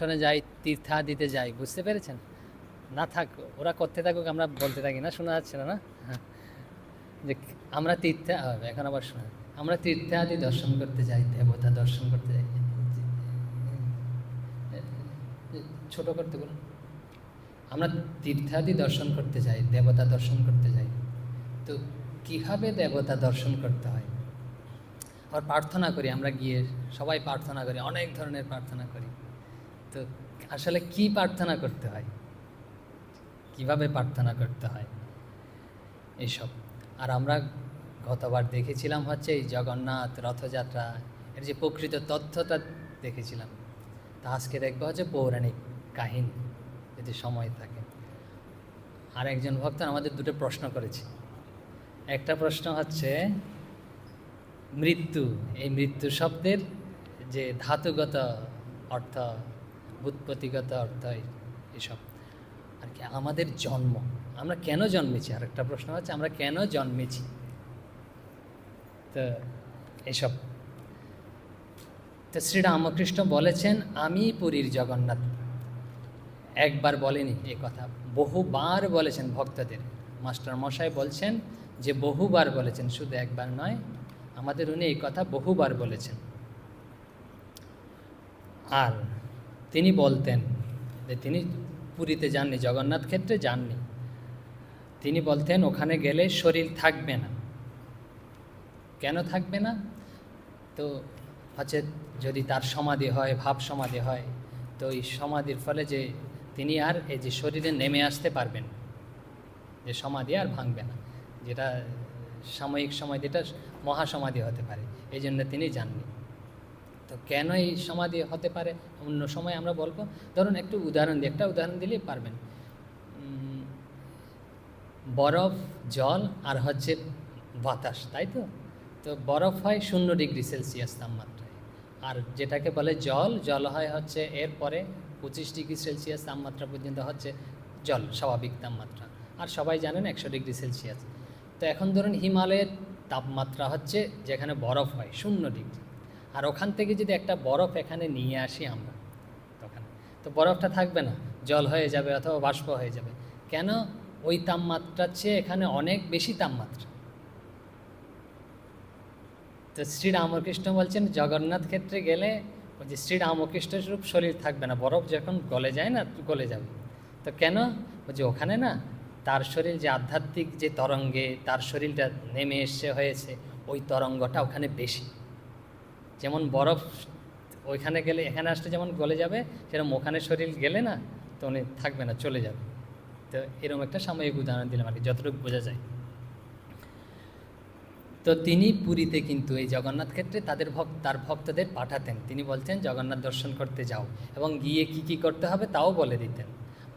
শোনে যাই, তীর্থা দিতে যাই, বুঝতে পেরেছেন? না থাক, ওরা করতে থাকুক, আমরা বলতে থাকি না, শোনা যাচ্ছে না না। যে আমরা তীর্থে এখন আবার শোনা আমরা তীর্থে আদি দর্শন করতে যাই, দেবতা দর্শন করতে যাই। ছোট করতে বলুন। আমরা তীর্থাদি দর্শন করতে যাই, দেবতা দর্শন করতে যাই। তো কীভাবে দেবতা দর্শন করতে হয়? আবার প্রার্থনা করি, আমরা গিয়ে সবাই প্রার্থনা করি, অনেক ধরনের প্রার্থনা করি। তো আসলে কি প্রার্থনা করতে হয়? কীভাবে প্রার্থনা করতে হয়? এইসব আর আমরা গতবার দেখেছিলাম হচ্ছে এই জগন্নাথ রথযাত্রা, এর যে প্রকৃত তথ্যটা দেখেছিলাম। তা আজকে দেখব হচ্ছে পৌরাণিক কাহিনী, যদি সময় থাকে। আর একজন ভক্ত আমাদের দুটো প্রশ্ন করেছে। একটা প্রশ্ন হচ্ছে, মৃত্যু, এই মৃত্যু শব্দের যে ধাতুগত অর্থ বুৎপত্তিগত অর্থ এই- এসব। আর কি, আমাদের জন্ম। আমরা কেন জন্মেছি? আর একটা প্রশ্ন হচ্ছে আমরা কেন জন্মেছি? তো এসব। তো শ্রীরামকৃষ্ণ বলেছেন, আমি পুরীর জগন্নাথ। একবার বলেনি এ কথা। বহুবার বলেছেন ভক্তদের। মাস্টার মশাই বলছেন যে, বহুবার বলেছেন, শুধু একবার নয়, আমাদের উনি এই কথা বহুবার বলেছেন। আর তিনি বলতেন যে তিনি পুরীতে যাননি, জগন্নাথ ক্ষেত্রে যাননি। তিনি বলতেন, ওখানে গেলে শরীর থাকবে না। কেন থাকবে না? তো হচ্ছে যদি তার সমাধি হয়, ভাব সমাধি হয়, তো এই সমাধির ফলে যে তিনি আর এই যে শরীরে নেমে আসতে পারবেন যে সমাধি আর ভাঙবে না, যেটা সাময়িক সময় যেটা মহাসমাধি হতে পারে, এই জন্য তিনি জাননি তো কেন এই সমাধি হতে পারে? অন্য সময় আমরা বলব। ধরুন একটু উদাহরণ দিই, একটা উদাহরণ দিলেই পারবেন। বরফ, জল আর হচ্ছে বাতাস, তাই তো? তো বরফ হয় শূন্য ডিগ্রি সেলসিয়াস তাপমাত্রায়। আর যেটাকে বলে জল জল হয় হচ্ছে এরপরে পঁচিশ ডিগ্রি সেলসিয়াস তাপমাত্রা পর্যন্ত হচ্ছে জল, স্বাভাবিক তাপমাত্রা। আর সবাই জানেন একশো ডিগ্রি সেলসিয়াস। তো এখন ধরুন হিমালয়ের তাপমাত্রা হচ্ছে যেখানে বরফ হয়, শূন্য ডিগ্রি। আর ওখান থেকে যদি একটা বরফ এখানে নিয়ে আসি আমরা, তখন। তো বরফটা থাকবে না, জল হয়ে যাবে অথবা বাষ্প হয়ে যাবে। কেন? ওই তাপমাত্রার চেয়ে এখানে অনেক বেশি তাপমাত্রা। তো শ্রীরামকৃষ্ণ বলছেন, জগন্নাথ ক্ষেত্রে গেলে ওই যে শ্রীরামকৃষ্ণ রূপ শরীর থাকবে না, বরফ যখন গলে যায় না, গলে যাবে। তো কেন? ওই যে ওখানে না, তার শরীর যে আধ্যাত্মিক যে তরঙ্গে, তার শরীরটা নেমে এসে হয়েছে, ওই তরঙ্গটা ওখানে বেশি। যেমন বরফ ওইখানে গেলে, এখানে আসলে যেমন গলে যাবে, সেরকম ওখানে শরীর গেলে না, তো উনি থাকবে না, চলে যাবে। তো এরকম একটা সাময়িক উদাহরণ দিলাম আর কি, যতটুকু বোঝা যায়। তো তিনি পুরীতে কিন্তু এই জগন্নাথ ক্ষেত্রে তাদের ভক্ত, তার ভক্তদের পাঠাতেন। তিনি বলতেন, জগন্নাথ দর্শন করতে যাও এবং গিয়ে কি কি করতে হবে তাও বলে দিতেন।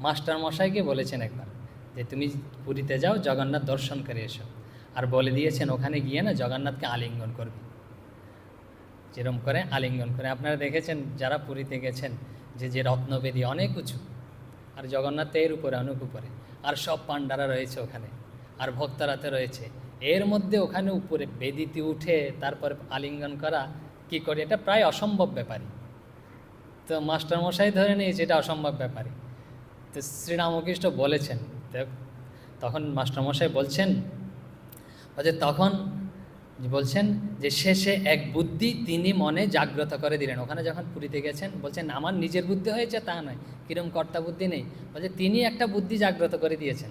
মাস্টার মশাইকে বলেছেন একবার যে, তুমি পুরীতে যাও, জগন্নাথ দর্শন করে এসো। আর বলে দিয়েছেন, ওখানে গিয়ে না জগন্নাথকে আলিঙ্গন করবে। যেরম করে, আলিঙ্গন করে। আপনারা দেখেছেন, যারা পুরীতে গেছেন, যে যে রত্নবেদী অনেক উঁচু, আর জগন্নাথ এর উপরে, অনেক উপরে। আর সব পাণ্ডারা রয়েছে ওখানে, আর ভক্তরাতে রয়েছে। এর মধ্যে ওখানে উপরে বেদিতে উঠে, তারপরে আলিঙ্গন করা, কি করে? এটা প্রায় অসম্ভব ব্যাপারই। তো মাস্টারমশাই ধরে নিয়েছে, এটা অসম্ভব ব্যাপারই। তো শ্রীরামকৃষ্ণ বলেছেন তখন মাস্টারমশাই বলছেন যে তখন বলছেন যে শেষে এক বুদ্ধি তিনি মনে জাগ্রত করে দিলেন। ওখানে যখন পুরীতে গেছেন, বলছেন, আমার নিজের বুদ্ধি হয়েছে তা নয়, কিরম কর্তা বুদ্ধি নেই। বলছে, তিনি একটা বুদ্ধি জাগ্রত করে দিয়েছেন।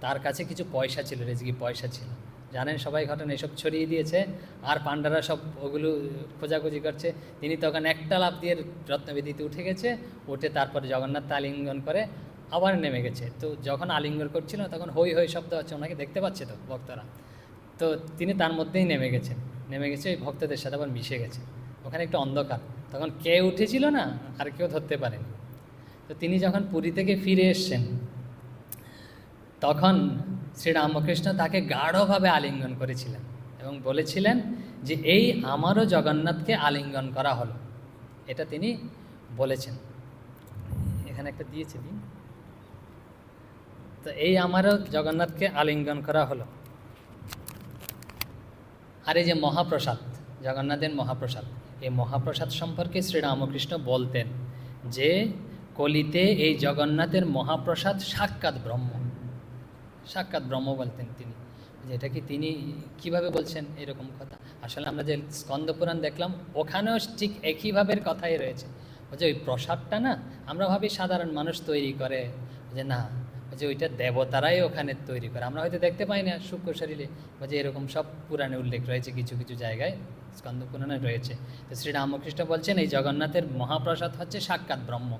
তার কাছে কিছু পয়সা ছিল রেজকি পয়সা ছিল। জানেন সবাই ঘটনা, এসব ছড়িয়ে দিয়েছে, আর পাণ্ডারা সব ওগুলো খোঁজাখুঁজি করছে। তিনি তখন একটা লাভ দিয়ে রত্নবেদিতে উঠে গেছে, উঠে তারপরে জগন্নাথ আলিঙ্গন করে আবার নেমে গেছে। তো যখন আলিঙ্গন করছিল, তখন হই হই শব্দ হচ্ছে, ওনাকে দেখতে পাচ্ছে তো ভক্তরা। তো তিনি তার মধ্যেই নেমে গেছেন। নেমে গেছে, ওই ভক্তদের সাথে আবার মিশে গেছে। ওখানে একটু অন্ধকার। তখন কে উঠেছিল না, আর কেউ ধরতে পারেনি। তো তিনি যখন পুরী থেকে ফিরে এসছেন, তখন শ্রীরামকৃষ্ণ তাকে গাঢ়ভাবে আলিঙ্গন করেছিলেন এবং বলেছিলেন যে, এই আমারও জগন্নাথকে আলিঙ্গন করা হলো। এটা তিনি বলেছেন। এখানে একটা দিয়েছে দিন। তো এই আমারও জগন্নাথকে আলিঙ্গন করা হলো। আর এই যে মহাপ্রসাদ, জগন্নাথের মহাপ্রসাদ, এই মহাপ্রসাদ সম্পর্কে শ্রীরামকৃষ্ণ বলতেন যে, কলিতে এই জগন্নাথের মহাপ্রসাদ সাক্ষাৎ ব্রহ্ম। সাক্ষাৎ ব্রহ্ম বলতেন তিনি। যে এটা কি তিনি কীভাবে বলছেন এরকম কথা? আসলে আমরা যে স্কন্দ পুরাণ দেখলাম, ওখানেও ঠিক একইভাবে কথাই রয়েছে। যে ওই প্রসাদটা না, আমরা ভাবি সাধারণ মানুষ তৈরি করে, যে না যে ওইটা দেবতারাই ওখানে তৈরি করে। আমরা হয়তো দেখতে পাই না সূক্ষ্ম শরীরে, বা যে এরকম সব পুরাণে উল্লেখ রয়েছে, কিছু কিছু জায়গায় স্কন্দ পুরাণে রয়েছে। তো শ্রীরামকৃষ্ণ বলছেন, এই জগন্নাথের মহাপ্রসাদ হচ্ছে সাক্ষাৎ ব্রহ্ম।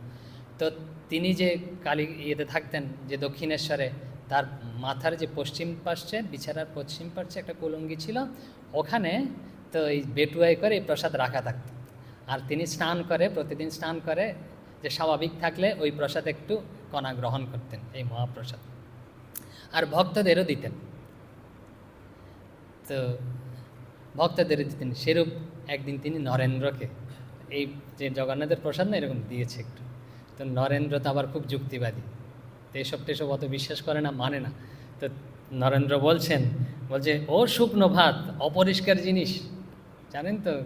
তো তিনি যে কালী ইয়েতে থাকতেন, যে দক্ষিণেশ্বরে, তার মাথার যে পশ্চিম পার্শ্বে, বিছানার পশ্চিম পার্শ্বে একটা কুলঙ্গি ছিল, ওখানে তো এই বেটুয়াই করে এই প্রসাদ রাখা থাকতো। আর তিনি স্নান করে, প্রতিদিন স্নান করে, যে স্বাভাবিক থাকলে ওই প্রসাদ একটু কণা গ্রহণ করতেন এই মহাপ্রসাদ। আর ভক্তদেরও দিতেন। তো ভক্তদেরও দিতেন, সেরূপ একদিন তিনি নরেন্দ্রকে, এই যে জগন্নাথের প্রসাদ না এরকম দিয়েছে একটু, তো নরেন্দ্র তো আবার খুব যুক্তিবাদী। তো এসব টেসব অত বিশ্বাস করে না মানে না। তো নরেন্দ্র বলছেন, বলছে, ও শুকনো ভাত, অপরিষ্কার জিনিস। জানেন তো,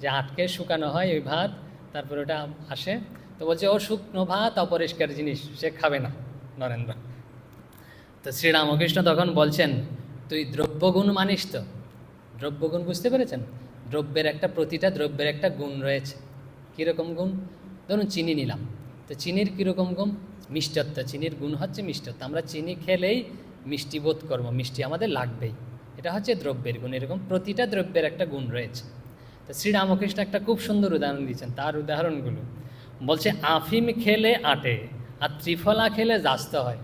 যে আটকে শুকানো হয় ওই ভাত, তারপর ওটা আসে তো বলছে, ও শুকনো ভাত অপরিষ্কার জিনিস, সে খাবে না। নরেন্দ্র। তো শ্রীরামকৃষ্ণ তখন বলছেন, তুই দ্রব্যগুণ মানিস তো? দ্রব্যগুণ বুঝতে পেরেছেন? দ্রব্যের একটা প্রতিটা দ্রব্যের একটা গুণ রয়েছে। কীরকম গুণ? ধরুন, চিনি নিলাম। তো চিনির কীরকম গুণ? মিষ্টত্ব। চিনির গুণ হচ্ছে মিষ্টত্ব। আমরা চিনি খেলেই মিষ্টি বোধ করব, মিষ্টি আমাদের লাগবেই। এটা হচ্ছে দ্রব্যের গুণ। এরকম প্রতিটা দ্রব্যের একটা গুণ রয়েছে। তো শ্রীরামকৃষ্ণ একটা খুব সুন্দর উদাহরণ দিয়েছেন তার উদাহরণগুলো। বলছে, আফিম খেলে আটে, আর ত্রিফলা খেলে জাস্ত হয়।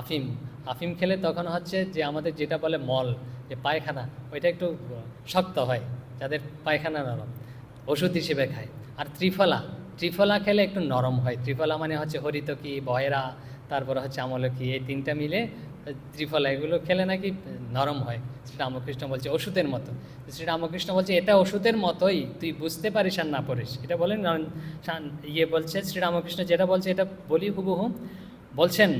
আফিম আফিম খেলে তখন হচ্ছে যে আমাদের যেটা বলে মল, যে পায়খানা, ওইটা একটু শক্ত হয়, যাদের পায়খানা নরম, ওষুধ হিসেবে খায়। আর ত্রিফলা ত্রিফলা খেলে একটু নরম হয়। ত্রিফলা মানে হচ্ছে হরিতকি বয়রা তারপরে হচ্ছে আমলকি, এই তিনটা মিলে ত্রিফলা, এগুলো খেলে নাকি নরম হয়। শ্রীরামকৃষ্ণ বলছে, ওষুধের মতো। শ্রীরামকৃষ্ণ বলছে, এটা ওষুধের মতোই, তুই বুঝতে পারিস আর না পড়িস। এটা বলেন ইয়ে বলছে, শ্রীরামকৃষ্ণ যেটা বলছে, এটা বলি হুবহু। বলছেন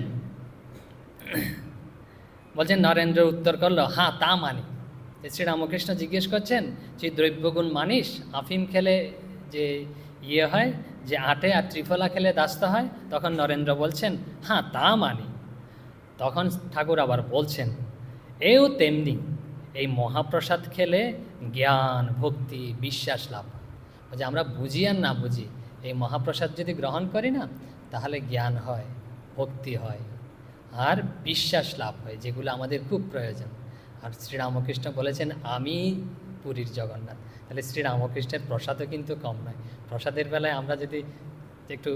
বলছেন, নরেন্দ্র, উত্তর করল হ্যাঁ তা মানি। শ্রীরামকৃষ্ণ জিজ্ঞেস করছেন যে দ্রব্যগুণ মানিস? আফিম খেলে যে ইয়ে হয়, যে আটে আর ত্রিফলা খেলে দাস্ত হয়? তখন নরেন্দ্র বলছেন হ্যাঁ তা মানি। তখন ঠাকুর আবার বলছেন, এও তেমনি, এই মহাপ্রসাদ খেলে জ্ঞান, ভক্তি, বিশ্বাস লাভ যে আমরা বুঝি আর না বুঝি, এই মহাপ্রসাদ যদি গ্রহণ করি না, তাহলে জ্ঞান হয়, ভক্তি হয়, আর বিশ্বাস লাভ হয়, যেগুলো আমাদের খুব প্রয়োজন। আর শ্রীরামকৃষ্ণ বলেছেন, আমি পুরীর জগন্নাথ। তাহলে শ্রীরামকৃষ্ণের প্রসাদও কিন্তু কম নয়। প্রসাদের বেলায় আমরা যদি একটু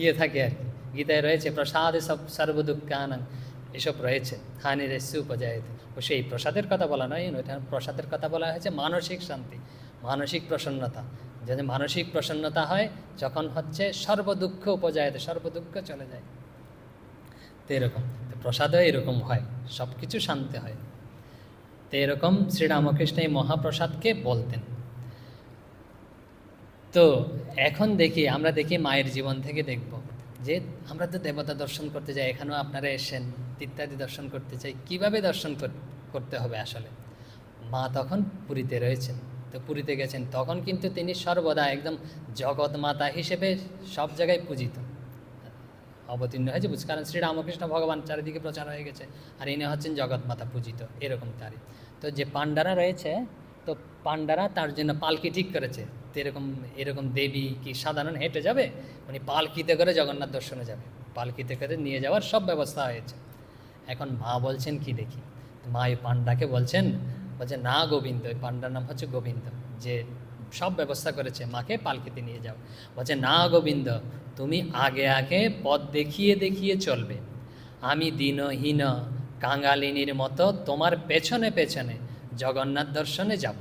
ইয়ে থাকে আর কি, গীতায় রয়েছে, প্রসাদে সব সর্বদুঃখান। এসব রয়েছে। হানি রেসু উপজায়িত ও সেই প্রসাদের কথা বলা নয় ওইটা প্রসাদের কথা বলা হয়েছে মানসিক শান্তি, মানসিক প্রসন্নতা। যদি মানসিক প্রসন্নতা হয়, যখন হচ্ছে সর্বদুঃখ উপজায়িত, সর্বদুঃখ চলে যায়। তো এরকম, তো প্রসাদও এরকম হয় সব কিছু শান্তি হয়। তো এরকম শ্রীরামকৃষ্ণ এই মহাপ্রসাদকে বলতেন। তো এখন দেখি, আমরা দেখি মায়ের জীবন থেকে দেখব। যে আমরা তো দেবতা দর্শন করতে যাই, এখানেও আপনারা এসেন ইত্যাদি দর্শন করতে চাই, কীভাবে দর্শন করতে হবে আসলে? মা তখন পুরীতে রয়েছেন, তো পুরীতে গেছেন, তখন কিন্তু তিনি সর্বদা একদম জগৎ মাতা হিসেবে সব জায়গায় পূজিত। অবতীর্ণ হয়েছে, বুঝ, কারণ শ্রীরামকৃষ্ণ ভগবান চারিদিকে প্রচার হয়ে গেছে, আর ইনি হচ্ছেন জগৎ মাতা পূজিত, এরকম তারই। তো যে পাণ্ডারা রয়েছে, তো পাণ্ডারা তার জন্য পালকি ঠিক করেছে এরকম এরকম দেবী কি সাধারণ হেঁটে যাবে? উনি পালকিতে করে জগন্নাথ দর্শনে যাবে। পালকিতে করে নিয়ে যাওয়ার সব ব্যবস্থা হয়েছে। এখন মা বলছেন কি দেখি? মা এই পাণ্ডাকে বলছেন, বলছে, না গোবিন্দ ওই পাণ্ডার নাম হচ্ছে গোবিন্দ, যে সব ব্যবস্থা করেছে, মাকে পালকিতে নিয়ে যাও। বলছে, না গোবিন্দ, তুমি আগে আগে পথ দেখিয়ে দেখিয়ে চলবে। আমি দিনহীন কাঙালিনীর মতো তোমার পেছনে পেছনে জগন্নাথ দর্শনে যাব।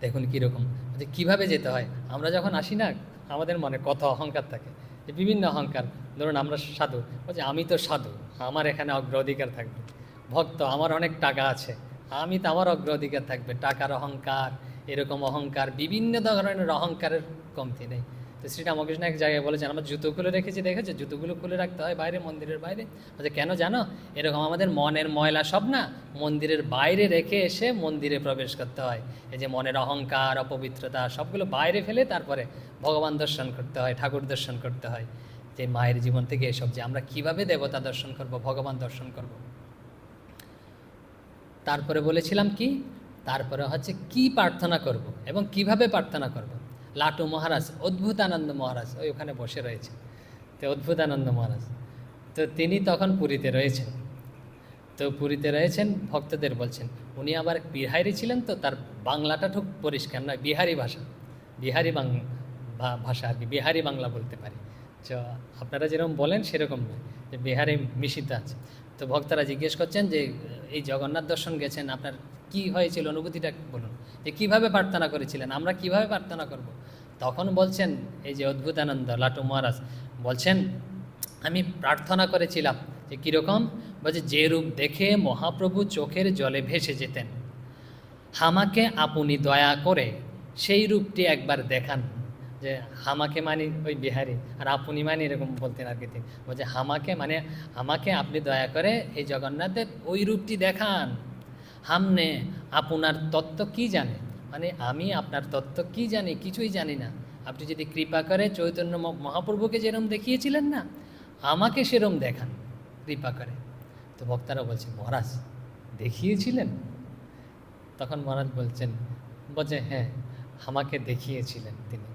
দেখুন কীরকম যে কীভাবে যেতে হয়? আমরা যখন আসি না, আমাদের মনে কত অহংকার থাকে। যে বিভিন্ন অহংকার। ধরুন আমরা সাধু। বলছে, আমি তো সাধু। আমার এখানে অগ্রাধিকার থাকবে। ভক্ত, আমার অনেক টাকা আছে। আমি তো আমার অগ্রাধিকার থাকবে। টাকার অহংকার, এরকম অহংকার, বিভিন্ন ধরনের অহংকারের কমতি নেই। তো শ্রীরামকৃষ্ণ এক জায়গায় বলেছেন, আমরা জুতো খুলে রেখেছি, দেখেছে? জুতোগুলো খুলে রাখতে হয় বাইরে, মন্দিরের বাইরে? বলছে, কেন জানো? এরকম আমাদের মনের ময়লা সব না, মন্দিরের বাইরে রেখে এসে মন্দিরে প্রবেশ করতে হয়। এই যে মনের অহংকার, অপবিত্রতা, সবগুলো বাইরে ফেলে তারপরে ভগবান দর্শন করতে হয়, ঠাকুর দর্শন করতে হয়। যে মায়ের জীবন থেকে এসব যে আমরা কীভাবে দেবতা দর্শন করব, ভগবান দর্শন করব? তারপরে বলেছিলাম কি? তারপরে হচ্ছে কি প্রার্থনা করব এবং কীভাবে প্রার্থনা করব? লাটু মহারাজ, অদ্ভুতানন্দ মহারাজ, ওই ওখানে বসে রয়েছে। তো অদ্ভুতানন্দ মহারাজ, তো তিনি তখন পুরীতে রয়েছেন। তো পুরীতে রয়েছেন, ভক্তদের বলছেন, উনি আবার বিহারি ছিলেন তো, তার বাংলাটা ঠিক পরিষ্কার নয়, বিহারি ভাষা। বিহারি বাংলা ভাষা আর কি, বিহারি বাংলা বলতে পারি। তো আপনারা যেরকম বলেন সেরকম নয়, যে বিহারি মিশিত আছে। তো ভক্তরা জিজ্ঞেস করছেন যে, এই জগন্নাথ দর্শন গেছেন, আপনার কি হয়েছিল, অনুভূতিটা বলুন। যে কীভাবে প্রার্থনা করেছিলেন, আমরা কীভাবে প্রার্থনা করব? তখন বলছেন, এই যে অদ্ভুতানন্দ লাটু মহারাজ বলছেন, আমি প্রার্থনা করেছিলাম যে কীরকম? বলছে, যে রূপ দেখে মহাপ্রভু চোখের জলে ভেসে যেতেন। হামাকে আপনি দয়া করে সেই রূপটি একবার দেখান। যে হামাকে মানে ওই বিহারি আর আপনি মানে এরকম বলতেন আর কি বলছে হামাকে মানে আমাকে আপনি দয়া করে এই জগন্নাথের ওই রূপটি দেখান। হামনে আপনার তত্ত্ব কি জানে? মানে আমি আপনার তত্ত্ব কি জানি? কিছুই জানি না। আপনি যদি কৃপা করে চৈতন্য মহাপ্রভুকে যেরম দেখিয়েছিলেন না, আমাকে সেরম দেখান কৃপা করে। তো ভক্তারা বলছে, মহারাজ, দেখিয়েছিলেন? তখন মহারাজ বলছেন বলছে হ্যাঁ আমাকে দেখিয়েছিলেন তিনি।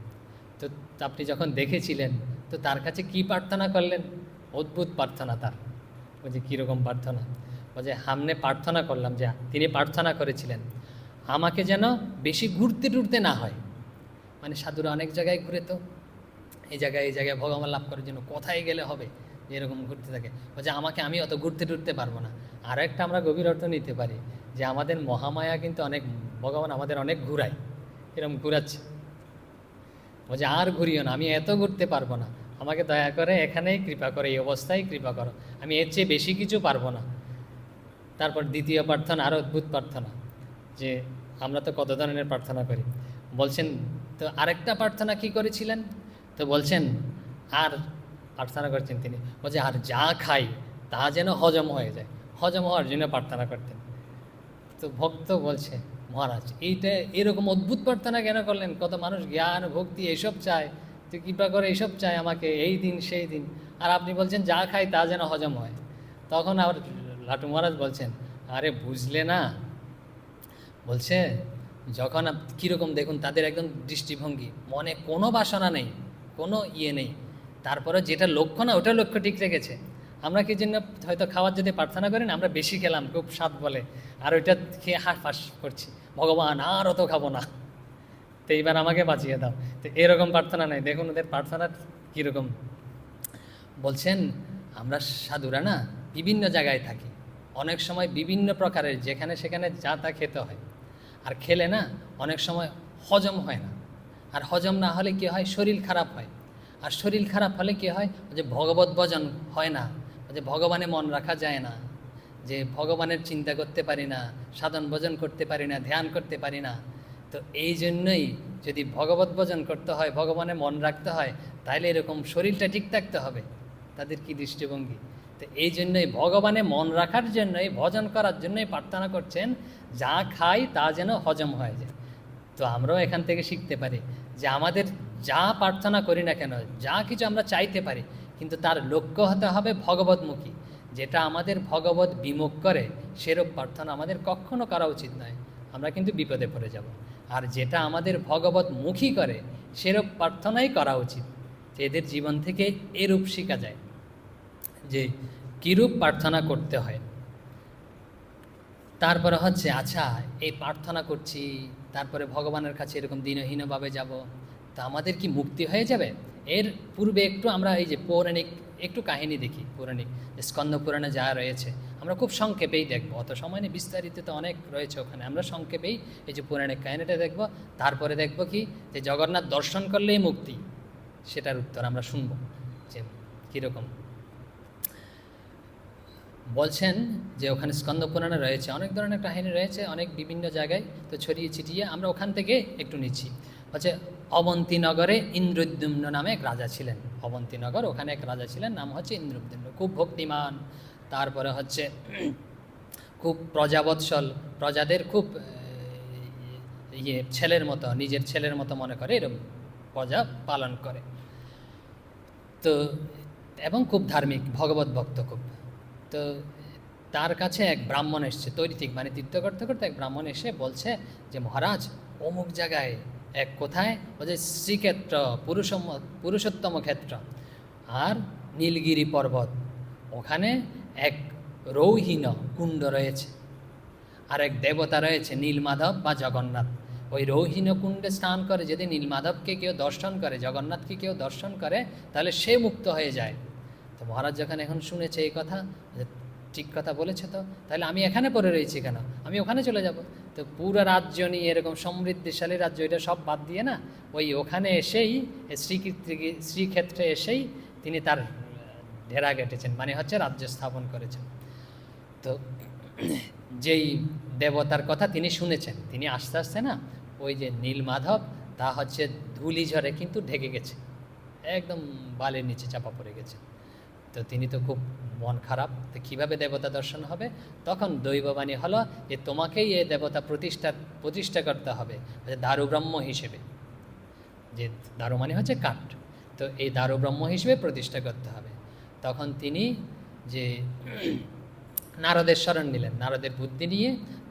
তো আপনি যখন দেখেছিলেন, তো তার কাছে কি প্রার্থনা করলেন? অদ্ভুত প্রার্থনা তার। বলছে কীরকম প্রার্থনা? বলছে সামনে প্রার্থনা করলাম যে তিনি প্রার্থনা করেছিলেন, আমাকে যেন বেশি ঘুরতে টুরতে না হয়। মানে সাধুরা অনেক জায়গায় ঘুরে তো। এই জায়গায় এই জায়গায় ভগবান লাভ করার জন্য কোথায় গেলে হবে? এরকম ঘুরতে থাকে। বলছে আমাকে আমি অত ঘুরতে টুরতে পারব না। আর একটা আমরা গভীর অর্থ নিতে পারি যে আমাদের মহামায়া কিন্তু অনেক, ভগবান আমাদের অনেক ঘুরায়। এরকম ঘুরাচ্ছে। বলছে আর ঘুরিও না, আমি এত ঘুরতে পারব না। আমাকে দয়া করে এখানেই কৃপা করে, এই অবস্থায় কৃপা করো। আমি এর চেয়ে বেশি কিছু পারব না। তারপর দ্বিতীয় প্রার্থনা, আর অদ্ভুত প্রার্থনা, যে আমরা তো কত ধরনের প্রার্থনা করি। বলছেন, তো আরেকটা প্রার্থনা কি করেছিলেন? তো বলছেন, আর প্রার্থনা করছেন তিনি বলছে আর যা খাই, তা যেন হজম হয়ে যায়। হজম হওয়ার জন্য প্রার্থনা করতেন। তো ভক্ত বলছে মহারাজ, এইটা এরকম অদ্ভুত প্রার্থনা কেন করলেন? কত মানুষ জ্ঞান, ভক্তি, এইসব চায়। তো কৃপা করে এইসব চায় আমাকে, এই দিন, সেই দিন। আর আপনি বলছেন, যা খাই, তা যেন হজম হয়। তখন আবার লাটু মহারাজ বলছেন, আরে বুঝলে না। বলছে, যখন কীরকম দেখুন, তাদের একদম দৃষ্টিভঙ্গি। মনে কোনো বাসনা নেই, কোনো ইয়ে নেই। তারপরে যেটা লক্ষ্য না, ওটা লক্ষ্য ঠিক রেখেছে। আমরা কি জন্য হয়তো খাওয়ার যদি প্রার্থনা করি না, আমরা বেশি খেলাম, খুব স্বাদ বলে। আর ওইটা খেয়ে হাঁস ফাঁস করছি। ভগবান, আর অত খাব না। তো এইবার আমাকে বাঁচিয়ে দাও। তো এরকম প্রার্থনা নেই। দেখুন ওদের প্রার্থনা কীরকম। বলছেন, আমরা সাধুরা না, বিভিন্ন জায়গায় থাকি। অনেক সময় বিভিন্ন প্রকারের, যেখানে সেখানে যা তা খেতে হয়। আর খেলে না, অনেক সময় হজম হয় না। আর হজম না হলে কি হয়? শরীর খারাপ হয়। আর শরীর খারাপ হলে কি হয়? যে ভগবত ভজন হয় না। যে ভগবানে মন রাখা যায় না। যে ভগবানের চিন্তা করতে পারি না, সাধন ভজন করতে পারি না, ধ্যান করতে পারি না, তো এই জন্যই যদি ভগবত ভজন করতে হয়, ভগবানে মন রাখতে হয়, তাহলে এরকম শরীরটা ঠিক থাকতে হবে। তাদের কি দৃষ্টিভঙ্গি? তো এই জন্যই ভগবানে মন রাখার জন্যই, ভজন করার জন্যই প্রার্থনা করছেন, যা খাই তা যেন হজম হয়ে যায়। তো আমরাও এখান থেকে শিখতে পারি যে আমাদের যা প্রার্থনা করি না কেন, যা কিছু আমরা চাইতে পারি, কিন্তু তার লক্ষ্য হতে হবে ভগবতমুখী। যেটা আমাদের ভগবত বিমুখ করে, সেরূপ প্রার্থনা আমাদের কখনো করা উচিত নয়। আমরা কিন্তু বিপদে পড়ে যাব। আর যেটা আমাদের ভগবত মুখী করে, সেরূপ প্রার্থনাই করা উচিত। এদের জীবন থেকে এরূপ শেখা যায়। যে কীরূপ প্রার্থনা করতে হয়। তারপরে হচ্ছে আচ্ছা এই প্রার্থনা করছি, তারপরে ভগবানের কাছে এরকম দিনহীনভাবে যাব। তা আমাদের কি মুক্তি হয়ে যাবে? এর পূর্বে একটু আমরা এই যে পৌরাণিক, একটু কাহিনী দেখি, পৌরাণিক স্কন্দ পুরাণে যা রয়েছে, আমরা খুব সংক্ষেপেই দেখব। অত সময় নেই, বিস্তারিত তো অনেক রয়েছে ওখানে। আমরা সংক্ষেপেই এই যে পৌরাণিক কাহিনীটা দেখব। তারপরে দেখব কি, যে জগন্নাথ দর্শন করলেই মুক্তি, সেটার উত্তর আমরা শুনব, যে কীরকম। বলছেন যে ওখানে স্কন্দ পুরাণে রয়েছে, অনেক ধরনের কাহিনী রয়েছে, অনেক বিভিন্ন জায়গায় তো ছড়িয়ে ছিটিয়ে আমরা ওখান থেকে একটু নিচ্ছি। হচ্ছে অবন্তীনগরে ইন্দ্রদ্যুম্ন নামে এক রাজা ছিলেন। অবন্তীনগর, ওখানে এক রাজা ছিলেন, নাম হচ্ছে ইন্দ্রদ্যুম্ন। খুব ভক্তিমান। তারপরে হচ্ছে খুব প্রজাবৎসল, প্রজাদের খুব ইয়ে ছেলের মতো, নিজের ছেলের মতো মনে করে এরকম প্রজা পালন করে। তো, এবং খুব ধার্মিক, ভগবত ভক্ত খুব। তো, তার কাছে এক ব্রাহ্মণ এসছে, তৈরিতিক মানে তীর্থ করতে করতে এক ব্রাহ্মণ এসে বলছে যে, মহারাজ, অমুক জায়গায় এক কোথায়? বলছে শ্রীক্ষেত্র, পুরুষম, পুরুষোত্তম ক্ষেত্র। আর নীলগিরি পর্বত। ওখানে এক রৌহীন কুণ্ড রয়েছে। আর এক দেবতা রয়েছে, নীলমাধব বা জগন্নাথ। ওই রৌহীন কুণ্ডে স্নান করে, যদি নীলমাধবকে কেউ দর্শন করে, জগন্নাথকে কেউ দর্শন করে, তাহলে সে মুক্ত হয়ে যায়। তো মহারাজ যখন এখন শুনেছে এই কথা ঠিক কথা বলেছে তো? তাহলে আমি এখানে পড়ে রয়েছি কেন? আমি ওখানে চলে যাব। তো পুরো রাজ্য নিয়ে এরকম সমৃদ্ধিশালী রাজ্য, এটা সব বাদ দিয়ে না? ওই ওখানে এসেই শ্রীকীর্তি, শ্রীক্ষেত্রে এসেই তিনি তার ঢেরা কেটেছেন মানে হচ্ছে রাজ্য স্থাপন করেছেন। তো যেই দেবতার কথা তিনি শুনেছেন, তিনি আস্তে আস্তে না, ওই যে নীলমাধব, তা হচ্ছে ধুলি ঝড়ে কিন্তু ঢেকে গেছে। একদম বালের নিচে চাপা পড়ে গেছে। তো তিনি তো খুব মন খারাপ, তো কীভাবে দেবতা দর্শন হবে? তখন দৈববাণী হলো যে তোমাকেই এই দেবতা প্রতিষ্ঠা প্রতিষ্ঠা করতে হবে দারুব্রহ্ম হিসেবে। যে দারু মানে হচ্ছে কাঠ, তো এই দারু ব্রহ্ম হিসেবে প্রতিষ্ঠা করতে হবে। তখন তিনি যে নারদের শরণ নিলেন, নারদের বুদ্ধি নিয়ে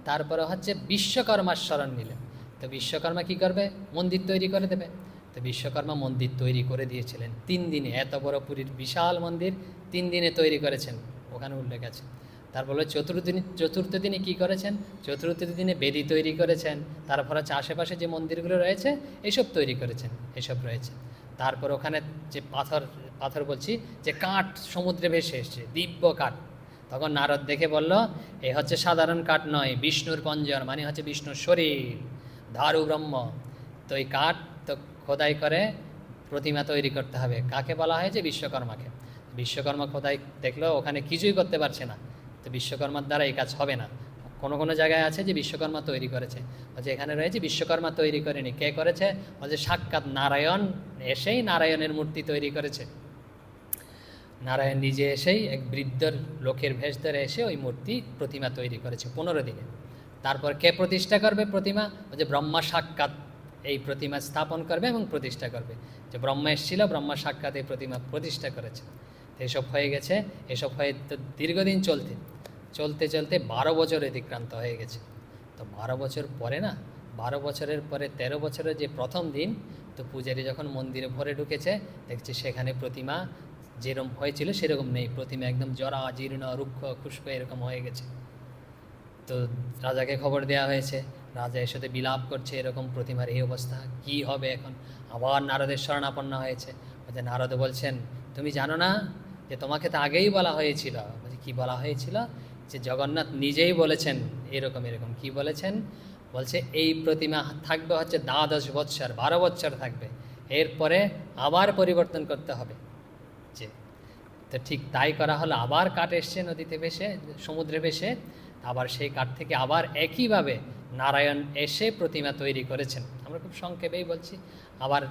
তারপরে হচ্ছে বিশ্বকর্মার শরণ নিলেন। তো বিশ্বকর্মা কি করবে? মন্দির তৈরি করে দেবে। তো বিশ্বকর্মা মন্দির তৈরি করে দিয়েছিলেন। তিন দিনে, এত বড় পুরীর বিশাল মন্দির তিন দিনে তৈরি করেছেন, ওখানে উল্লেখ আছে। তারপর হলো চতুর্থ দিন কী করেছেন? চতুর্থ দিনে বেদি তৈরি করেছেন তারপর হচ্ছে আশেপাশে যে মন্দিরগুলো রয়েছে এইসব তৈরি করেছেন, এসব রয়েছে। তারপর ওখানে যে পাথর পাথর বলছি, যে কাঠ সমুদ্রে ভেসে এসছে, দিব্য কাঠ। তখন নারদ দেখে বলল, এ হচ্ছে সাধারণ কাঠ নয়, বিষ্ণুর পঞ্জন মানে হচ্ছে বিষ্ণুর শরীর, ধারু ব্রহ্ম। তো এই কাঠ খোদাই করে প্রতিমা তৈরি করতে হবে। কাকে বলা হয় যে বিশ্বকর্মাকে? বিশ্বকর্মা খোদাই দেখল ওখানে কিছুই করতে পারছে না। তো বিশ্বকর্মার দ্বারা এই কাজ হবে না। কোনো কোনো জায়গায় আছে যে বিশ্বকর্মা তৈরি করেছে। বলছে, এখানে রয়েছে বিশ্বকর্মা তৈরি করেনি। কে করেছে? বলছে, সাক্ষাৎ নারায়ণ এসেই নারায়ণের মূর্তি তৈরি করেছে। নারায়ণ নিজে এসেই এক বৃদ্ধর লোকের ভেষ ধরে এসে ওই মূর্তি প্রতিমা তৈরি করেছে পনেরো দিনে। তারপর কে প্রতিষ্ঠা করবে প্রতিমা? যে ব্রহ্মা সাক্ষাৎ এই প্রতিমা স্থাপন করবে এবং প্রতিষ্ঠা করবে। যে ব্রহ্মা এসেছিল, ব্রহ্মা সাক্ষাৎ এই প্রতিমা প্রতিষ্ঠা করেছে। এসব হয়ে গেছে, এসব হয়ে তো দীর্ঘদিন চলতে চলতে চলতে বারো বছর অতিক্রান্ত হয়ে গেছে। তো বারো বছর পরে না, বারো বছরের পরে তেরো বছরের যে প্রথম দিন, তো পূজারী যখন মন্দিরে ভরে ঢুকেছে, দেখছি সেখানে প্রতিমা যেরকম হয়েছিল সেরকম নেই। প্রতিমা একদম জরা জীর্ণ রুক্ষ, খুস্ক এরকম হয়ে গেছে। তো রাজাকে খবর দেওয়া হয়েছে রাজা এর সাথে বিলাপ করছে, এরকম প্রতিমার এই অবস্থা, কি হবে এখন? আবার নারদের শরণাপন্ন হয়েছে। বলছে, নারদ বলছেন, তুমি জানো না যে তোমাকে তো আগেই বলা হয়েছিল? বলছে, কি বলা হয়েছিল? যে জগন্নাথ নিজেই বলেছেন, এরকম এরকম, কি বলেছেন? বলছে, এই প্রতিমা থাকবে হচ্ছে দ্বাদশ বৎসর, বারো বৎসর থাকবে। এরপরে আবার পরিবর্তন করতে হবে। যে, তো ঠিক তাই করা হলো। আবার কাঠ এসছে নদীতে ভেসে, সমুদ্রে ভেসে, আবার সেই কাঠ থেকে আবার একইভাবে নারায়ণ এসে প্রতিমা তৈরি করেছেন। আমরা খুব সংক্ষেপেই বলছি, আবার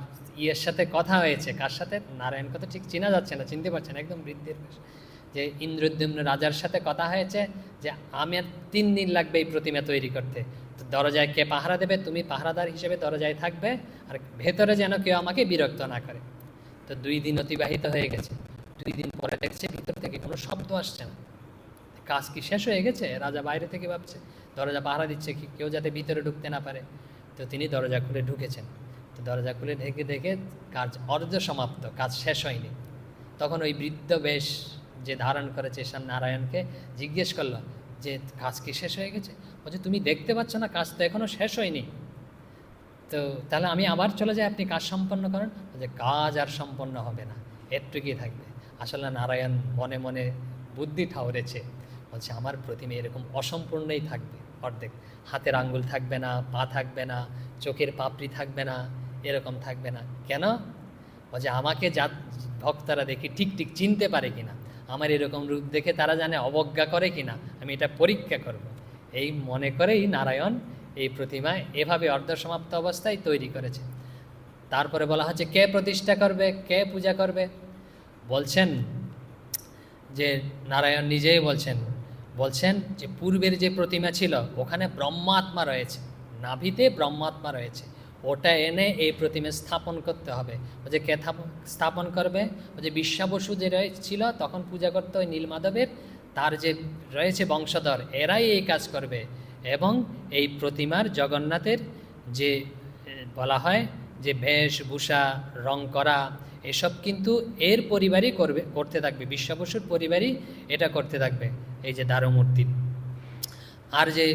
ইয়ের সাথে কথা হয়েছে, কার সাথে? নারায়ণকে তো ঠিক চেনা যাচ্ছে না, চিনতে পারছেন একদম বৃদ্ধির যে ইন্দ্রদ্যুম্ন রাজার সাথে কথা হয়েছে যে আমার তিন দিন লাগবে এই প্রতিমা তৈরি করতে। তো দরজায় কে পাহারা দেবে? তুমি পাহারাদার হিসেবে দরজায় থাকবে, আর ভেতরে যেন কেউ আমাকে বিরক্ত না করে। তো দুই দিন অতিবাহিত হয়ে গেছে। দুই দিন পরে দেখছে ভিতর থেকে কোনো শব্দ আসছে না। কাজ কি শেষ হয়ে গেছে? রাজা বাইরে থেকে ভাবছে দরজা পাহারা দিচ্ছে কেউ যাতে ভিতরে ঢুকতে না পারে। তো তিনি দরজা খুলে ঢুকেছেন। তো দরজা খুলে ঢেকে দেখে কাজ অর্ধ সমাপ্ত, কাজ শেষ হয়নি। তখন ওই বৃদ্ধ বেশ যে ধারণ করেছে সে নারায়ণকে জিজ্ঞেস করল, যে কাজ কি শেষ হয়ে গেছে? বলছে, তুমি দেখতে পাচ্ছ না, কাজ তো এখনও শেষ হয়নি। তো তাহলে আমি আবার চলে যাই, আপনি কাজ সম্পন্ন করেন? যে কাজ আর সম্পন্ন হবে না এরটুকুই থাকবে। আসলে নারায়ণ মনে মনে বুদ্ধি ঠাউরেছে। বলছে, আমার প্রতিমা এরকম অসম্পূর্ণই থাকবে, অর্ধেক। হাতের আঙ্গুল থাকবে না, পা থাকবে না, চোখের পাপড়ি থাকবে না, এরকম থাকবে না। কেন? বলছে আমাকে যা ভক্তরা দেখি ঠিক ঠিক চিনতে পারে কিনা, আমার এরকম রূপ দেখে তারা জানে অবজ্ঞা করে কিনা, আমি এটা পরীক্ষা করব। এই মনে করেই নারায়ণ এই প্রতিমায় এভাবে অর্ধসমাপ্ত অবস্থায় তৈরি করেছে। তারপরে বলা হচ্ছে, কে প্রতিষ্ঠা করবে? কে পূজা করবে? বলছেন যে, নারায়ণ নিজেই বলছেন বলছেন যে পূর্বের যে প্রতিমা ছিল, ওখানে ব্রহ্মাত্মা রয়েছে। নাভিতে ব্রহ্মাত্মা রয়েছে। ওটা এনে এই প্রতিমা স্থাপন করতে হবে। ও যে কে স্থাপন করবে ও যে বিশ্বাবসু যে ছিল, তখন পূজা করতে ওই নীলমাধবের, তার যে রয়েছে বংশধর, এরাই এই কাজ করবে। এবং এই প্রতিমার জগন্নাথের যে বলা হয় যে বেশভূষা, রং করা এসব কিন্তু এর পরিবারই করবে, করতে থাকবে। বিশ্বাবসুর পরিবারই এটা করতে থাকবে, এই যে দারুমূর্তির আর যে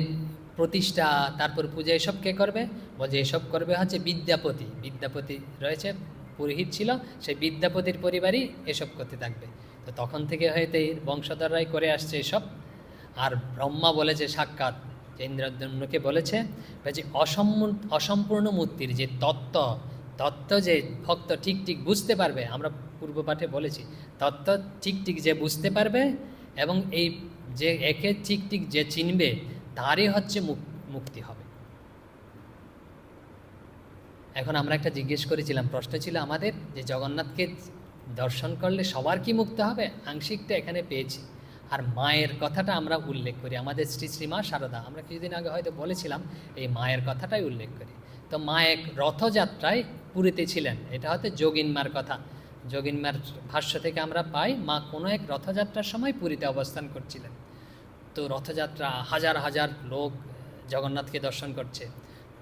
প্রতিষ্ঠা, তারপর পূজা, এসব কে করবে? বলছে এসব করবে হচ্ছে বিদ্যাপতি। বিদ্যাপতি রয়েছে, পুরোহিত ছিল, সেই বিদ্যাপতির পরিবারই এসব করতে থাকবে। তো তখন থেকে হয়তো এই বংশধররাই করে আসছে এসব। আর ব্রহ্মা বলেছে, সাক্ষাৎ, যে ইন্দ্রদম্নকে বলেছে যে অসম্পূর্ণ মূর্তির যে তত্ত্ব তত্ত্ব যে ভক্ত ঠিক ঠিক বুঝতে পারবে, আমরা পূর্ব পাঠে বলেছি, তত্ত্ব ঠিক ঠিক যে বুঝতে পারবে এবং এই যে একে ঠিক ঠিক যে চিনবে, তারই হচ্ছে মুক- মুক্তি হবে। এখন আমরা একটা জিজ্ঞেস করেছিলাম, প্রশ্ন ছিল আমাদের যে জগন্নাথকে দর্শন করলে সবার কি মুক্ত হবে? আংশিকটা এখানে পেয়েছি। আর মায়ের কথাটা আমরা উল্লেখ করি, আমাদের শ্রী শ্রীমা সারদা, আমরা কিছুদিন আগে হয়তো বলেছিলাম, এই মায়ের কথাটাই উল্লেখ করি। তো মা এক রথযাত্রায় পুরীতে ছিলেন। এটা হয়তো যোগিনমার কথা। যোগিনমার ভাষ্য থেকে আমরা পাই, মা কোনো এক রথযাত্রার সময় পুরীতে অবস্থান করছিলেন। তো রথযাত্রা হাজার হাজার লোক জগন্নাথকে দর্শন করছে।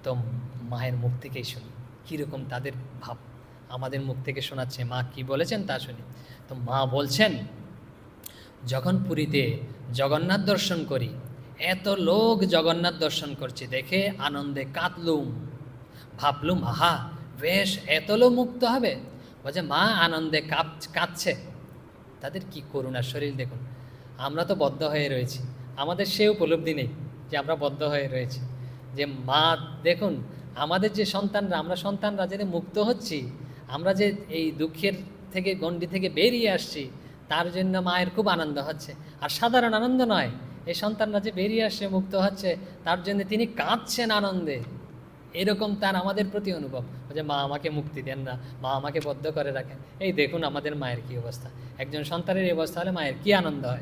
তো মায়ের মুখ থেকেই শুনি। কীরকম তাদের ভাব। আমাদের মুখ থেকে শোনাচ্ছে, মা কি বলেছেন তা শুনি। তো মা বলছেন, যখন পুরীতে জগন্নাথ দর্শন করি, এত লোক জগন্নাথ দর্শন করছে, দেখে আনন্দে কাঁদলুম। ভাবলুম, আহা বেশ এত লোক মুক্ত হবে? বলছে, মা আনন্দে কাঁপ কাঁদছে। তাদের কি করুণার শরীর দেখুন। আমরা তো বদ্ধ হয়ে রয়েছি। আমাদের সে উপলব্ধি নেই যে আমরা বদ্ধ হয়ে রয়েছি। যে মা, দেখুন, আমাদের যে সন্তানরা, আমরা সন্তানরা যে মুক্ত হচ্ছি, আমরা যে এই দুঃখের থেকে, গণ্ডি থেকে বেরিয়ে আসছি, তার জন্য মায়ের খুব আনন্দ হচ্ছে। আর সাধারণ আনন্দ নয়, এই সন্তানরা যে বেরিয়ে আসছে, মুক্ত হচ্ছে, তার জন্য তিনি কাঁদছেন আনন্দে। এরকম তার আমাদের প্রতি অনুভব। যে মা আমাকে মুক্তি দেন না, মা আমাকে বদ্ধ করে রাখেন। এই দেখুন আমাদের মায়ের কি অবস্থা। একজন সন্তানের এই অবস্থা হলে মায়ের কি আনন্দ হয়?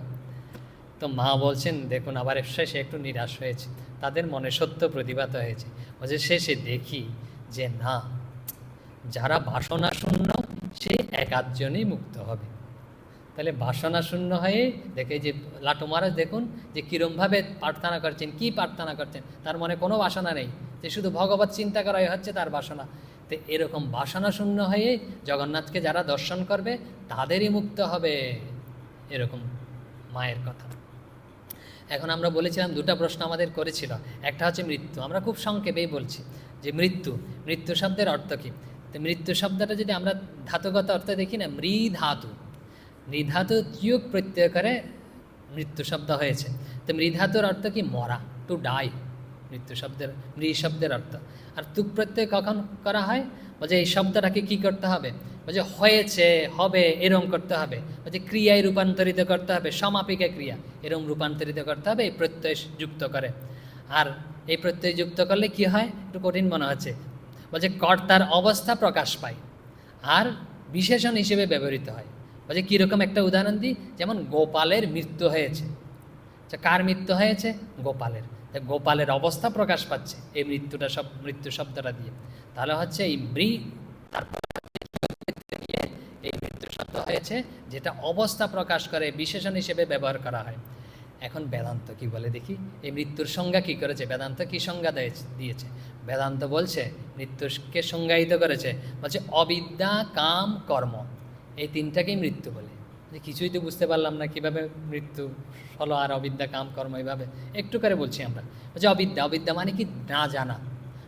তো মা বলছেন, দেখুন আবার শেষে একটু নিরাশ হয়েছে। তাদের মনে সত্য প্রতিভাত হয়েছে। বলছে শেষে দেখি যে না, যারা বাসনা শূন্য সে এক আধজনই মুক্ত হবে। তাহলে বাসনা শূন্য হয়ে দেখে যে লাটু মহারাজ দেখুন যে কীরমভাবে প্রার্থনা করছেন, কি প্রার্থনা করছেন, তার মনে কোনো বাসনা নেই যে শুধু ভগবত চিন্তা করাই হচ্ছে তার বাসনা। তো এরকম বাসনা শূন্য হয়ে জগন্নাথকে যারা দর্শন করবে, তাদেরই মুক্ত হবে, এরকম মায়ের কথা। এখন আমরা বলেছিলাম দুটো প্রশ্ন আমাদের করেছিল। একটা হচ্ছে মৃত্যু। আমরা খুব সংক্ষেপেই বলছি যে মৃত্যু মৃত্যু শব্দের অর্থ কী? তো মৃত্যু শব্দটা যদি আমরা ধাতুগত অর্থ দেখি না মৃ ধাতু মৃধাতু যুগ প্রত্যয় করে মৃত্যু শব্দ হয়েছে। তো মৃধাতুর অর্থ কি? মরা টু ডাই মৃত্যু শব্দের, মৃ শব্দের অর্থ। আর তুক প্রত্যয় কখন করা হয়? বলছে এই শব্দটাকে কি করতে হবে? বলছে হয়েছে, হবে, এরম করতে হবে। বলছে ক্রিয়ায় রূপান্তরিত করতে হবে, সমাপিকা ক্রিয়া। এরম রূপান্তরিত করতে হবে, এই প্রত্যয় যুক্ত করে। আর এই প্রত্যয় যুক্ত করলে কি হয়? একটু কঠিন মনে হচ্ছে। বলছে কর্তার অবস্থা প্রকাশ পায়। আর বিশেষণ হিসেবে ব্যবহৃত হয়। বলছে, কীরকম একটা উদাহরণ দিই? যেমন গোপালের মৃত্যু হয়েছে। আচ্ছা কার মৃত্যু হয়েছে? গোপালের। গোপালের অবস্থা প্রকাশ পাচ্ছে এই মৃত্যুটা সব, মৃত্যু শব্দটা দিয়ে। তাহলে হচ্ছে এই মৃ, তারপর এই মৃত্যু শব্দ হয়েছে, যেটা অবস্থা প্রকাশ করে, বিশেষণ হিসেবে ব্যবহার করা হয়। এখন বেদান্ত কি বলে দেখি? এই মৃত্যুর সংজ্ঞা কি করেছে? বেদান্ত কি সংজ্ঞা দিয়েছে দিয়েছে? বেদান্ত বলছে, মৃত্যুকে সংজ্ঞায়িত করেছে। বলছে, অবিদ্যা কাম কর্ম। এই তিনটাকেই মৃত্যু বলে। যে কিছুই তো বুঝতে পারলাম না, কীভাবে মৃত্যু হলো আর অবিদ্যা, কাম, কর্ম, এইভাবে। একটু করে বলছি আমরা। বলছে, অবিদ্যা অবিদ্যা মানে কি? না জানা।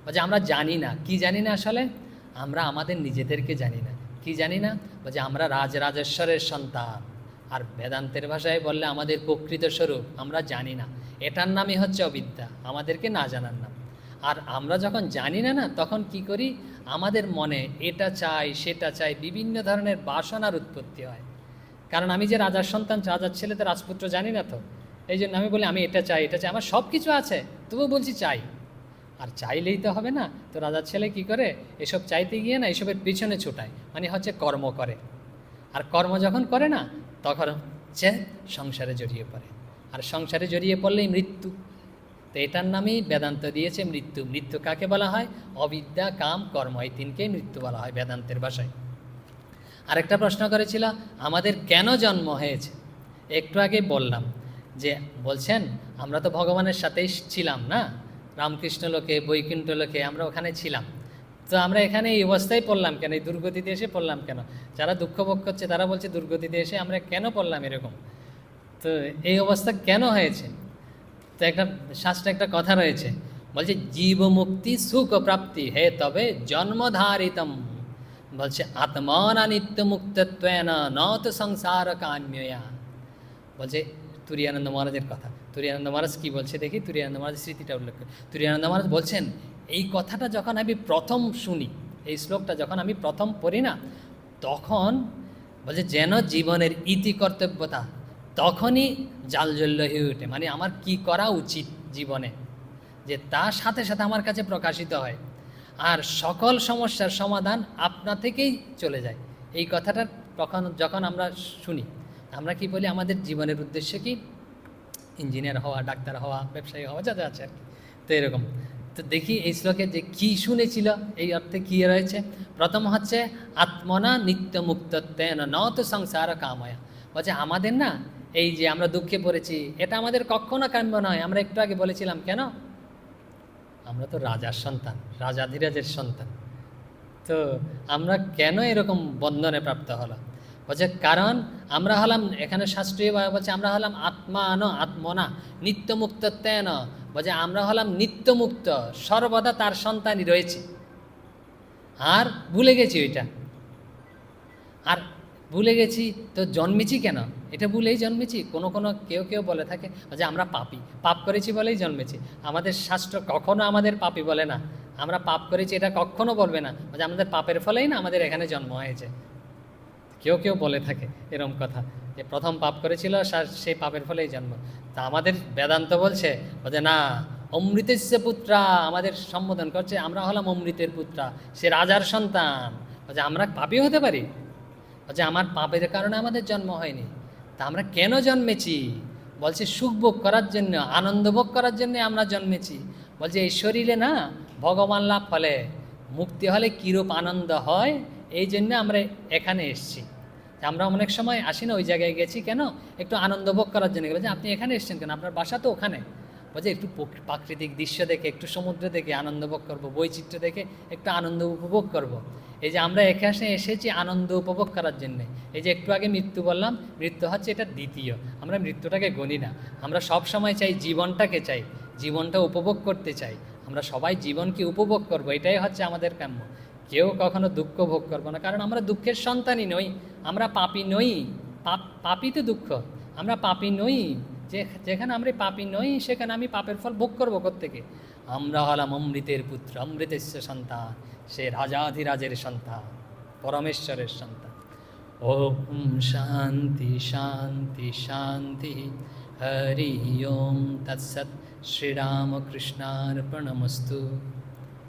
বলছে, আমরা জানি না। কি জানি না আসলে? আমরা আমাদের নিজেদেরকে জানি না। কি জানি না? বলছে, আমরা রাজরাজেশ্বরের সন্তান। আর বেদান্তের ভাষায় বললে, আমাদের প্রকৃত স্বরূপ, আমরা জানি না। এটার নামই হচ্ছে অবিদ্যা। আমাদেরকে না জানার নাম। আর আমরা যখন জানি না না, তখন কি করি? আমাদের মনে এটা চাই, সেটা চাই, বিভিন্ন ধরনের বাসনার উৎপত্তি হয়। কারণ আমি যে রাজার সন্তান, রাজার ছেলে তো রাজপুত্র জানি না তো। এই জন্য আমি বলি, আমি এটা চাই এটা চাই, আমার সব কিছু আছে, তবুও বলছি চাই। আর চাইলেই তো হবে না, তো রাজার ছেলে কি করে? এসব চাইতে গিয়ে না এসবের পিছনে ছোটায় মানে হচ্ছে কর্ম করে। আর কর্ম যখন করে না, তখন হচ্ছে সংসারে জড়িয়ে পড়ে। আর সংসারে জড়িয়ে পড়লেই মৃত্যু। তো এটার নামেই বেদান্ত দিয়েছে মৃত্যু। মৃত্যু কাকে বলা হয়? অবিদ্যা, কাম, কর্ম, এই তিনকেই মৃত্যু বলা হয় বেদান্তের ভাষায়। আরেকটা প্রশ্ন করেছিল, আমাদের কেন জন্ম হয়েছে? একটু আগে বললাম যে, বলছেন, আমরা তো ভগবানের সাথেই ছিলাম না? রামকৃষ্ণ লোকে, বৈকুণ্ঠ লোকে, আমরা ওখানে ছিলাম। তো আমরা এখানে এই অবস্থায় পড়লাম কেন? এই দুর্গতিতে এসে পড়লাম কেন? যারা দুঃখ ভোগ করছে, তারা বলছে, দুর্গতিতে এসে আমরা কেন পড়লাম এরকম? তো এই অবস্থা কেন হয়েছে? তো একটা শাস্ত্রে একটা কথা রয়েছে। বলছে, জীবমুক্তি সুখ প্রাপ্তি হে তবে জন্মধারিতম। বলছে আত্মনা নিত্য মুক্তত্বেন নত সংসার কাম্যয়া। বলছে, তুরিয়ানন্দ মহারাজের কথা। তুরিয়ানন্দ মহারাজ কি বলছে দেখি? তুরিয়ানন্দ মহারাজ স্মৃতিটা উল্লেখ করে। তুরিয়ানন্দ মহারাজ বলছেন, এই কথাটা যখন আমি প্রথম শুনি, এই শ্লোকটা যখন আমি প্রথম পড়ি না, তখন বলছে, যেন জীবনের ইতি কর্তব্যতা তখনই জালজল্য হয়ে ওঠে। মানে আমার কি করা উচিত জীবনে? যে তার সাথে সাথে আমার কাছে প্রকাশিত হয়। আর সকল সমস্যার সমাধান আপনা থেকেই চলে যায়। এই কথাটা তখন যখন আমরা শুনি, আমরা কি বলি আমাদের জীবনের উদ্দেশ্য কি? ইঞ্জিনিয়ার হওয়া, ডাক্তার হওয়া, ব্যবসায়ী হওয়া, যা যা আছে আর কি। তো এরকম। তো দেখি এই শ্লোকে যে কি শুনেছিল, এই অর্থে কি রয়েছে? প্রথম হচ্ছে, আত্মনা নিত্য মুক্তত্বেন ন তো সংসার কাময়া। বলছে, আমাদের না এই যে আমরা দুঃখে পড়েছি, এটা আমাদের কখনো কাম্য নয়। আমরা একটু আগে বলেছিলাম, কেন? আমরা তো রাজার সন্তান রাজাধিরাজের সন্তান। তো আমরা কেন এরকম বন্ধনে প্রাপ্ত হলাম? বলছে, কারণ আমরা হলাম, এখানে শাস্ত্রীয়ভাবে বলছে, আমরা হলাম আত্মা ন আত্মনা, নিত্যমুক্ত তেন। বলছে, আমরা হলাম নিত্যমুক্ত, সর্বদা তার সন্তানই রয়েছে। আর ভুলে গেছি ওইটা। আর ভুলে গেছি, তো জন্মেছি কেন? এটা ভুলেই জন্মেছি। কোনো কোনো কেউ কেউ বলে থাকে যে, আমরা পাপি। পাপ করেছি বলেই জন্মেছি। আমাদের শাস্ত্র কখনো আমাদের পাপি বলে না। আমরা পাপ করেছি এটা কখনো বলবে না। যে, আমাদের পাপের ফলেই না আমাদের এখানে জন্ম হয়েছে। কেউ কেউ বলে থাকে এরম কথা যে, প্রথম পাপ করেছিল সেই পাপের ফলেই জন্ম। তা আমাদের বেদান্ত বলছে যে, না অমৃতেশ্য পুত্রা আমাদের সম্বোধন করছে, আমরা হলাম অমৃতের পুত্রা, সে রাজার সন্তান। যে, আমরা পাপি হতে পারি? যে, আমার পাপের কারণে আমাদের জন্ম হয়নি। আমরা কেন জন্মেছি? বলছে, সুখ ভোগ করার জন্য, আনন্দ ভোগ করার জন্য আমরা জন্মেছি। বলছে, এই শরীরে না, ভগবান লাভ ফলে। মুক্তি হলে কীরূপ আনন্দ হয়? এই জন্য আমরা এখানে এসেছি। আমরা অনেক সময় আসি না ওই জায়গায় গেছি, কেন? একটু আনন্দ ভোগ করার জন্য গেলে বলছে আপনি এখানে এসছেন কেন? আপনার বাসা তো ওখানে। বলছে একটু প্রাকৃতিক দৃশ্য দেখে, একটু সমুদ্র দেখে, আনন্দ ভোগ করব, বৈচিত্র্য দেখে, একটু আনন্দ উপভোগ করব। এই যে আমরা এখানে এসেছি আনন্দ উপভোগ করার জন্যে। এই যে একটু আগে মৃত্যু বললাম, মৃত্যু হচ্ছে এটা দ্বিতীয়। আমরা মৃত্যুটাকে গণি না। আমরা সব সময় চাই জীবনটাকে চাই, জীবনটা উপভোগ করতে চাই। আমরা সবাই জীবনকে উপভোগ করব, এটাই হচ্ছে আমাদের কাম্য। কেউ কখনো দুঃখ ভোগ করব না, কারণ আমরা দুঃখের সন্তানই নই। আমরা পাপি নই। পাপ তো দুঃখ। আমরা পাপি নই। যেখানে আমরা পাপি নই, সেখানে আমি পাপের ফল ভোগ করব থেকে আমরা হলাম অমৃতের পুত্র অমৃতেশ্ব সন্তান, সে রাজাধিরাজের সন্তান, পরমেশ্বরের সন্তান। ওম শান্তি শান্তি শান্তি, হরি ওম, তৎসৎ, শ্রীরামকৃষ্ণার্পণমস্তু।